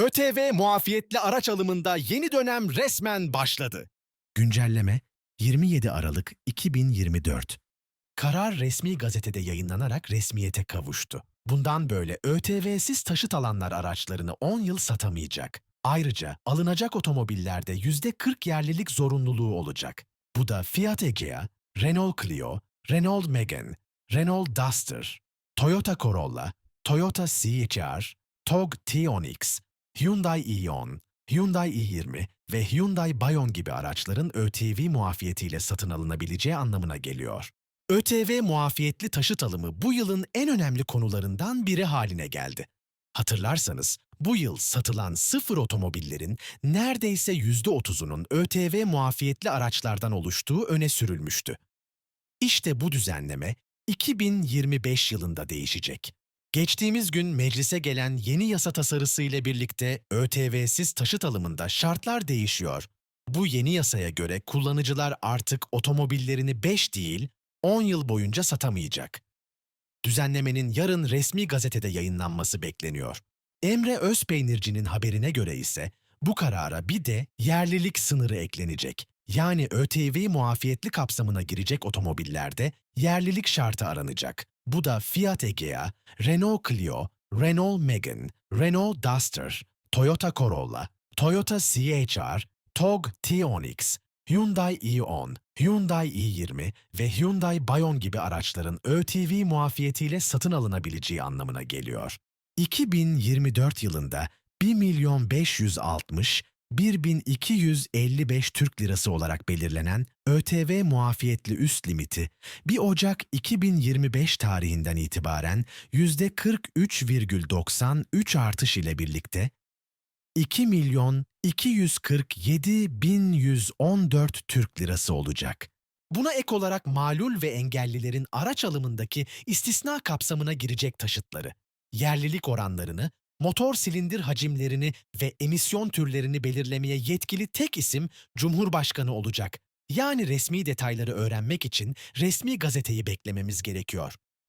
ÖTV muafiyetli araç alımında yeni dönem resmen başladı. Güncelleme 27 Aralık 2024. Karar resmi gazetede yayınlanarak resmiyete kavuştu. Bundan böyle ÖTV'siz taşıt alanlar araçlarını 10 yıl satamayacak. Ayrıca alınacak otomobillerde %40 yerlilik zorunluluğu olacak. Bu da Fiat Egea, Renault Clio, Renault Megane, Renault Duster, Toyota Corolla, Toyota CHR, TOG T-Onix, Hyundai Ion, Hyundai i20 ve Hyundai Bayon gibi araçların ÖTV muafiyetiyle satın alınabileceği anlamına geliyor. ÖTV muafiyetli taşıt alımı bu yılın en önemli konularından biri haline geldi. Hatırlarsanız bu yıl satılan sıfır otomobillerin neredeyse %30'unun ÖTV muafiyetli araçlardan oluştuğu öne sürülmüştü. İşte bu düzenleme 2025 yılında değişecek. Geçtiğimiz gün meclise gelen yeni yasa tasarısı ile birlikte ÖTV'siz taşıt alımında şartlar değişiyor. Bu yeni yasaya göre kullanıcılar artık otomobillerini 5 değil, 10 yıl boyunca satamayacak. Düzenlemenin yarın resmi gazetede yayınlanması bekleniyor. Emre Özpeynirci'nin haberine göre ise bu karara bir de yerlilik sınırı eklenecek. Yani ÖTV muafiyetli kapsamına girecek otomobillerde yerlilik şartı aranacak. Bu da Fiat Egea, Renault Clio, Renault Megane, Renault Duster, Toyota Corolla, Toyota CHR, TOG T-Onix, Hyundai Ion, Hyundai i20 ve Hyundai Bayon gibi araçların ÖTV muafiyetiyle satın alınabileceği anlamına geliyor. 2024 yılında 1 milyon 560 1255 Türk Lirası olarak belirlenen ÖTV muafiyetli üst limiti 1 Ocak 2025 tarihinden itibaren %43,93 artış ile birlikte 2 milyon 247 bin 114 Türk Lirası olacak. Buna ek olarak malul ve engellilerin araç alımındaki istisna kapsamına girecek taşıtları, yerlilik oranlarını, motor silindir hacimlerini ve emisyon türlerini belirlemeye yetkili tek isim Cumhurbaşkanı olacak. Yani resmi detayları öğrenmek için resmi gazeteyi beklememiz gerekiyor.